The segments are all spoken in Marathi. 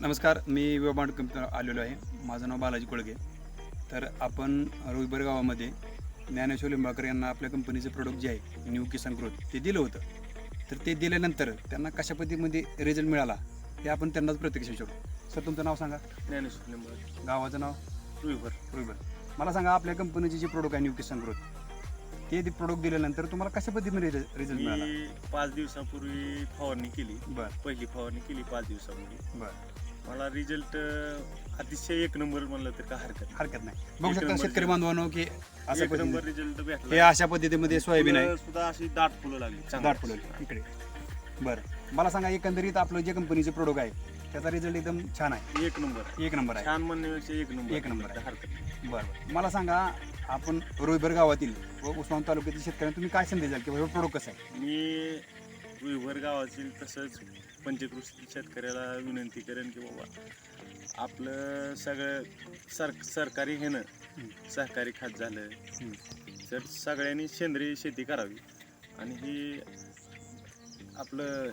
नमस्कार मी विवाबांड कंपनी आलेलो आहे. माझं नाव बालाजी कोळगे. तर आपण रोहिबर गावामध्ये ज्ञानेश्वर लिंबाळकर यांना आपल्या कंपनीचं प्रोडक्ट जे आहे न्यू किसान ग्रोथ ते दिलं होतं. तर ते दिल्यानंतर त्यांना कशा पद्धतीमध्ये रिझल्ट मिळाला हे आपण त्यांनाच प्रत्यक्ष विचारू. सर तुमचं नाव सांगा. ज्ञानेश्वर लिंबाळ गावाचं नाव? रुईभर रोहिबर मला सांगा आपल्या कंपनीचे जे प्रोडक्ट आहे न्यू किसान ग्रोथ ते प्रोडक्ट दिल्यानंतर तुम्हाला कशा पद्धतीमध्ये रिझल्ट मिळाला? पाच दिवसापूर्वी फवारणी केली. बरं. पहिली फवारणी केली पाच दिवसापूर्वी. बरं. मला रिझल्ट अतिशय एक नंबर म्हणलं तर काय हरकत नाही. हरकत नाही. बघू शकता नंबर शेतकरी. बांधवांनो की अशा एक नंबर पद्धतीने. रिझल्ट हे भेटला अशा पद्धतीमध्ये सोयाबीन आहे. फुलं सुद्धा अशी दाट फुलं लागली. चांगली. दाट फुलं इकडे. बरं. मला सांगा एकंदरीत आपलं जे कंपनीचे प्रोडक्ट आहे त्याचा रिझल्ट एकदम छान आहे. एक नंबर. एक नंबर आहे. छान म्हणण्यापेक्षा एक नंबर एक नंबर आहे. हरकत नाही. बरं. बरं मला सांगा आपण रोहिबर गावातील व उस्मान तालुक्यातील शेतकऱ्यांना तुम्ही काय संदेश द्याल किंवा हे प्रोडक्ट कसं आहे? मी रुईभर गावातील तसंच म्हणजे पंचकृषी शेतकऱ्याला विनंती करेन की बाबा आपलं सगळं सर सरकारी हेनं सहकारी खात झालं तर सगळ्यांनी सेंद्रिय शेती करावी. आणि ही आपलं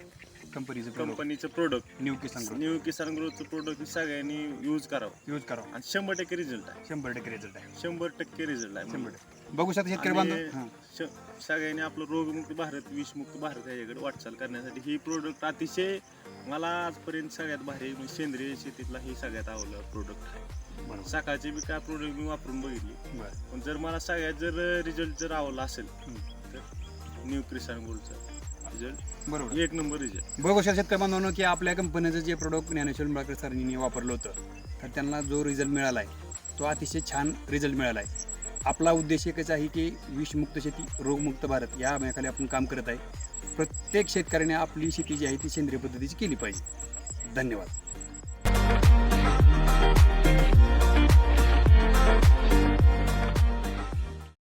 कंपनीचं प्रोडक्ट कंपनीचं product new Kisan growth new Kisan ग्रोथचं product सगळ्यांनी यूज करावं. यूज करावा. आणि शंभर टक्के रिझल्ट आहे. शंभर टक्के रिझल्ट आहे. शंभर टक्के रिझल्ट आहे. शंभर टक्के. बघू शकता शेतकरी आणि बांधव. हां. श- सगळ्यांनी आपलं रोगमुक्त भारत विषमुक्त भारत याच्याकडे वाटचाल करण्यासाठी ही प्रोडक्ट अतिशय मला आजपर्यंत सगळ्यात भारी म्हणजे सेंद्रिय शेतीतला ही सगळ्यात आवडलं प्रोडक्ट आहे. बरोबर. सकाळचे बी काय प्रोडक्ट मी वापरून बघितली. बरं. पण जर मला सगळ्यात जर रिझल्ट जर आवडला असेल हं. तर न्यू क्रिसान गोल्डचा रिझल्ट बरोबर. एक नंबर रिझल्ट बघू की आपल्या कंपनीचं जे प्रोडक्ट ज्ञानेश्वर मुळाकर सरांनी वापरलं होतं तर त्यांना जो रिझल्ट मिळाला आहे तो अतिशय छान रिझल्ट मिळाला आहे आपला उद्देश एकच आहे की विषमुक्त शेती रोगमुक्त भारत या अभियानाखाली आपण काम करत आहे. प्रत्येक शेतकऱ्याने आपली शेती जी आहे ती सेंद्रिय पद्धतीची केली पाहिजे. धन्यवाद.